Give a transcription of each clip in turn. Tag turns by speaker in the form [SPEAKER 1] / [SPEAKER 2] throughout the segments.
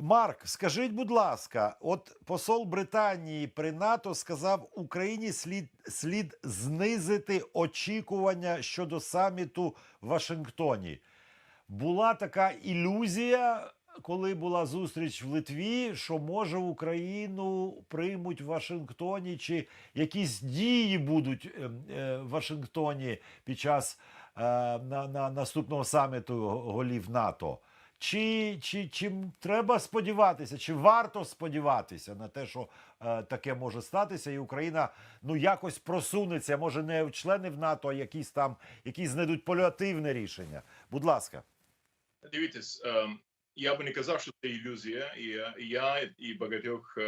[SPEAKER 1] Марк, скажіть, будь ласка, от посол Британії при НАТО сказав, Україні слід, слід знизити очікування щодо саміту в Вашингтоні. Була така ілюзія, коли була зустріч в Литві, що може Україну приймуть в Вашингтоні, чи якісь дії будуть е, е, в Вашингтоні під час е, на, на наступного саміту голів НАТО. Чи, чи, чи треба сподіватися, чи варто сподіватися на те, що е, таке може статися, і Україна ну якось просунеться, може не в члени в НАТО, а якісь там якісь знайдуть поліативне рішення. Будь ласка.
[SPEAKER 2] Дивіться, ем, я би не казав, що це ілюзія, і я- і багатьох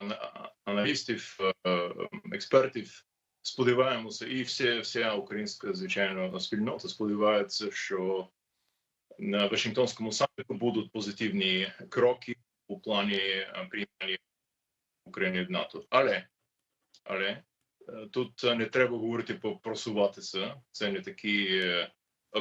[SPEAKER 2] ана- аналістів, е, експертів сподіваємося, і вся, вся українська звичайно спільнота сподівається, що на Вашингтонському саміту будуть позитивні кроки у плані е, приймання України в НАТО. Але, але е, тут е, не треба говорити про просуватися. Це не такі е,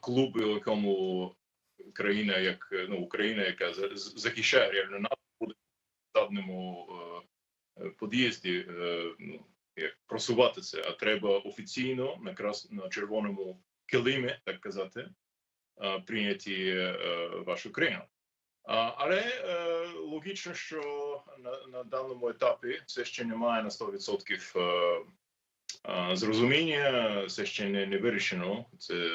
[SPEAKER 2] клуби, у якому країна, як е, ну Україна, яка захищає реально НАТО, буде в задньому е, під'їзді е, ну, як просуватися, а треба офіційно на крас на червоному килимі, так казати, е, прийняти е, вашу країну. Але е, логічно, що на, даному етапі це ще немає на 100% е, е, зрозуміння, це ще не, вирішено. Це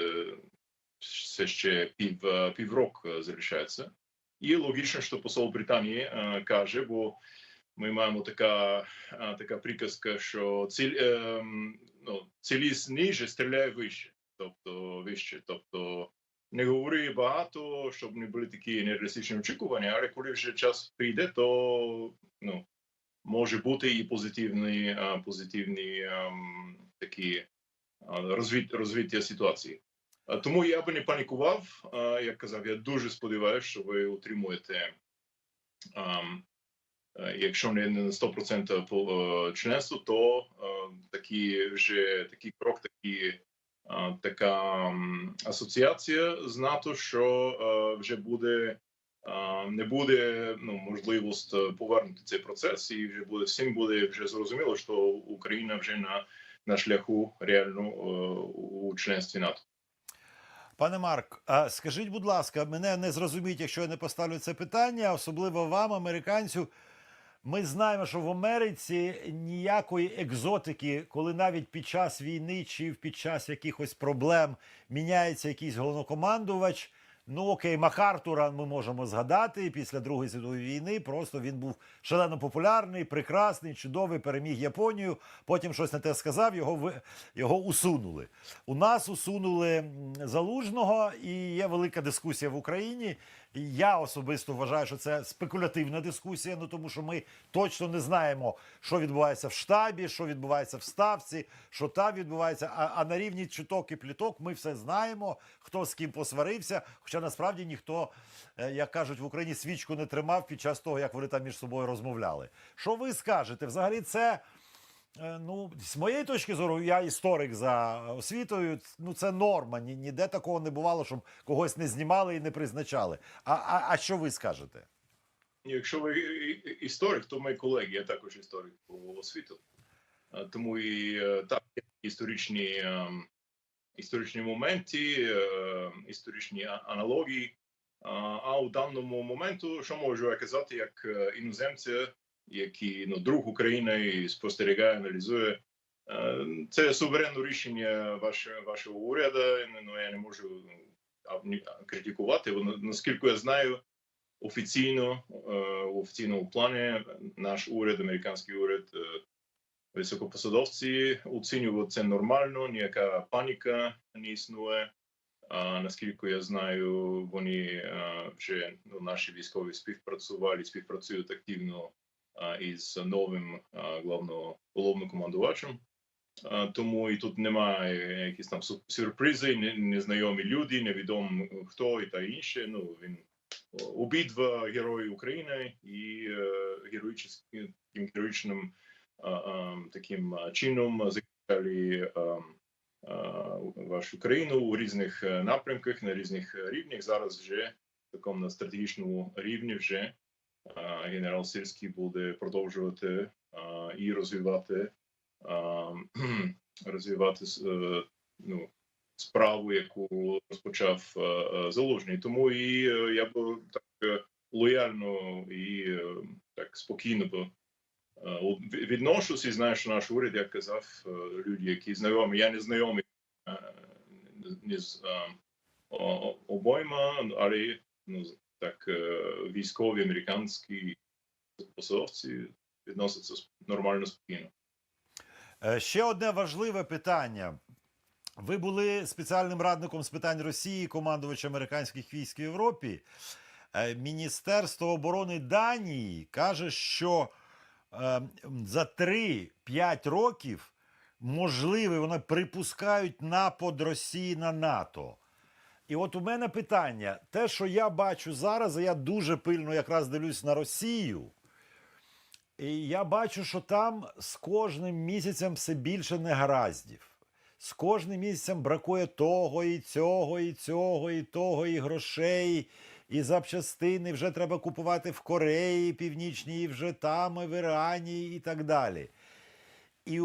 [SPEAKER 2] все ще пів, півроку е, залишається. І логічно, що посол Британії каже, бо ми маємо така, така приказка, що ціль, ну, ціліс ниже стріляє вище, тобто вище. Тобто не говори багато, щоб не були такі нереалістичні очікування, але коли вже час прийде, то ну, може бути і позитивні, позитивні ем, такі розвит, розвиття ситуації. Е, Тому я би не панікував. Як казав, я дуже сподіваюся, що ви утримуєте, ем, е, якщо не на 100% по- е, членство, то е, такі вже такий крок, такі, така асоціація з НАТО, що е, вже буде. е, Не буде ну можливість е, повернути цей процес, і вже буде всім буде вже зрозуміло, що Україна вже на, на шляху реально е, у членстві НАТО.
[SPEAKER 1] Пане Марк, скажіть, будь ласка, мене не зрозуміють, якщо я не поставлю це питання, особливо вам, американцю. Ми знаємо, що в Америці ніякої екзотики, коли навіть під час війни чи під час якихось проблем міняється якийсь головнокомандувач. Ну окей, Махартура ми можемо згадати після Другої світової війни. Просто він був шалено популярний, прекрасний, чудовий, переміг Японію. Потім щось не те сказав, його ви- його усунули. У нас усунули залужного, і є велика дискусія в Україні. Я особисто вважаю, що це спекулятивна дискусія. Ну тому що ми точно не знаємо, що відбувається в штабі, що відбувається в ставці, що там відбувається. А, а на рівні чуток і пліток ми все знаємо, хто з ким посварився. Хоча насправді ніхто, е, як кажуть в Україні, свічку не тримав під час того, як вони там між собою розмовляли. Що ви скажете? Взагалі, це. Е, Ну, з моєї точки зору, я історик за освітою. Ну, це норма. Ні, ніде такого не бувало, щоб когось не знімали і не призначали. А, а, а що ви скажете?
[SPEAKER 2] Якщо ви і- і- історик, то ми колеги, я також історик по освіту. Е, Тому і е, так, історичні, історичні моменти, е, історичні аналогії. А, у даному моменту, що можу я казати, як е, іноземця, який ну, друг України і спостерігає, аналізує. Е, Це суверенне рішення ваше, вашого уряду. Ну я не можу критикувати. Воно, Наскільки я знаю, офіційно е, у офіційному плані наш уряд, американський уряд, е, високопосадовці оцінювали це нормально, ніяка паніка не існує. А наскільки я знаю, вони е, вже ну, наші військові співпрацювали, співпрацюють активно е, із новим е, главно головнокомандувачем. Е, Тому і тут немає якісь там сюрпризи, незнайомі люди, невідомо хто і та інше. Ну він обидва герої України і е, героїчним героїчним е, е, таким е, чином захищали е, е, вашу країну у різних е, напрямках на різних е, рівнях. Зараз вже такому на стратегічному рівні вже. Генерал Сирський буде продовжувати і розвивати розвивати е, ну, справу, яку розпочав е, е, Залужний. Тому і я б так лояльно і так спокійно б відношусь і знаю, що наш уряд, як казав, люди, які знайомі, я не знайомий е, ні з обойма, але ну, так е, військові американські посадовці відносяться нормально спокійно.
[SPEAKER 1] Е, Ще одне важливе питання. Ви були спеціальним радником з питань Росії, командувач американських військ в Європі. Е, Міністерство оборони Данії каже, що за 3-5 років можливий, вони припускають напад Росії на НАТО. І от у мене питання: те, що я бачу зараз, я дуже пильно якраз дивлюсь на Росію. І я бачу, що там з кожним місяцем все більше негараздів. З кожним місяцем бракує того, і цього, і цього, і того, і грошей, і запчастини вже треба купувати в Кореї Північній, і вже там, і в Ірані, і так далі. І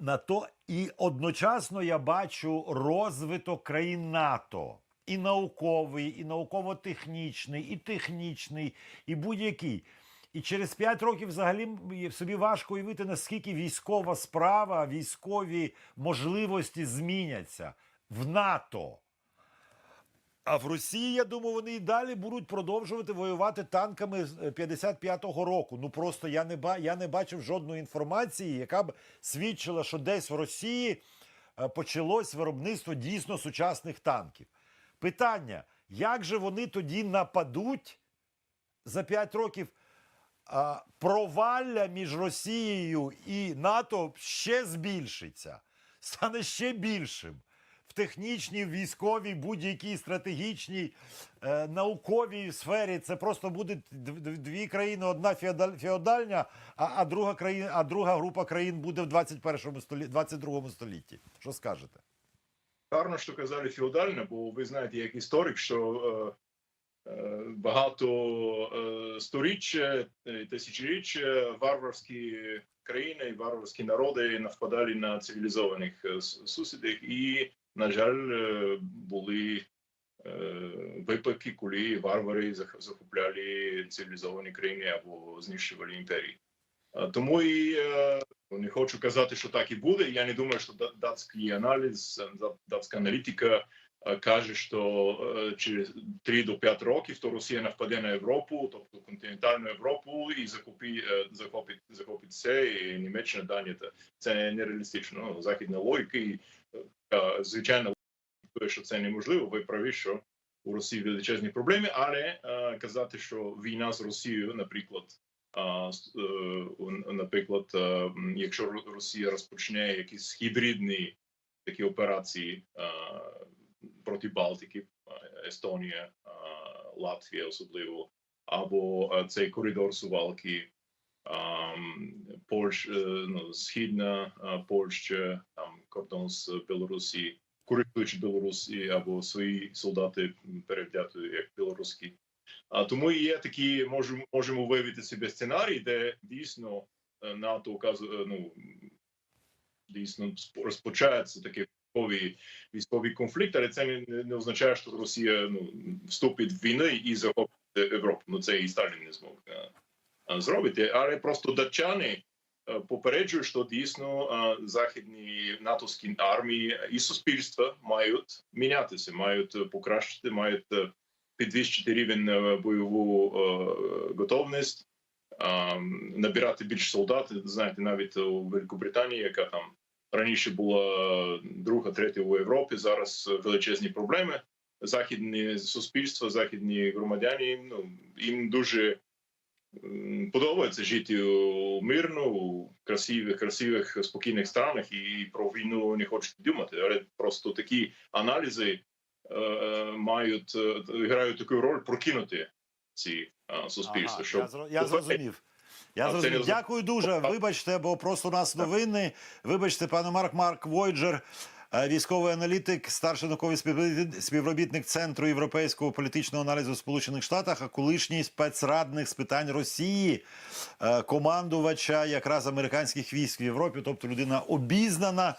[SPEAKER 1] на то і одночасно я бачу розвиток країн НАТО. І науковий, і науково-технічний, і технічний, і будь-який. І через 5 років взагалі собі важко уявити, наскільки військова справа, військові можливості зміняться в НАТО. А в Росії, я думаю, вони і далі будуть продовжувати воювати танками з е, 55-го року. Ну просто я не ба я не бачив жодної інформації, яка б свідчила, що десь в Росії е, почалось виробництво дійсно сучасних танків. Питання: як же вони тоді нападуть за 5 років? А, провалля між Росією і НАТО ще збільшиться, стане ще більшим в технічній, військовій, будь-якій стратегічній, е, науковій сфері. Це просто дв- дві країни: одна феодаль- феодальня, а, а друга країна, а друга група країн буде в 21 столітті, 22 столітті. Що скажете?
[SPEAKER 2] Гарно, що казали феодальне, бо ви знаєте, як історик, що е, е, багато е, сторіччя, е, тисячоліття варварські країни і варварські народи нападали на цивілізованих е, сусідів, і, на жаль, е, були е, випадки, коли варвари захопляли цивілізовані країни або знищували імперії. Тому і е, не хочу казати, що так і буде. Я не думаю, що датський аналіз, датська аналітика каже, що через 3 до 5 років то Росія нападе на Європу, тобто континентальну Європу, і захопить, захопить, захопить це, і Німеччина, Данія. Це нереалістично. Ну, західна логіка, звичайно, говорить, що це неможливо. Ви праві, що у Росії величезні проблеми, але е, казати, що війна з Росією, наприклад, е, наприклад, е, якщо Росія розпочне якісь гібридні такі операції е, проти Балтики, е, Естонія, е, Латвія особливо, або е, цей коридор Сувалки, ем, Польщ, е, ну, східна е, Польща, там кордон з Білорусі, користуючи Білорусі або свої солдати перевдяти як білоруські. А тому є такі, можемо можемо виявити собі сценарій, де дійсно е, НАТО указує, ну дійсно розпочається такий військовий військовий конфлікт, але це не, не- означає, що Росія ну вступить в війну і захопить Європу. Ну це і Сталін не змог зробити. Але просто датчани е, попереджують, що дійсно е, західні натовські армії і суспільства мають мінятися, мають е, покращити, мають е, підвищити рівень е, бойову е, готовність, е, набирати більше солдат. Знаєте, навіть у Великобританії, яка там раніше була друга, третя у Європі, зараз величезні проблеми. Західні суспільства, західні громадяни, ну їм дуже подобається жити у мирно, у красивих, красивих, спокійних странах і про війну не хочуть думати. Але просто такі аналізи е, мають е, грають таку роль прокинути ці е, суспільства.
[SPEAKER 1] Ага,
[SPEAKER 2] щоб
[SPEAKER 1] я, я зрозумів. Я зрозумів. Дякую дуже. Вибачте, бо просто у нас новини. Вибачте, пане Марк Марк Войджер. Е, Військовий аналітик, старший науковий співробіт- співробітник Центру європейського політичного аналізу в Сполучених Штатах, а колишній спецрадник з питань Росії, е, командувача якраз американських військ в Європі, тобто людина обізнана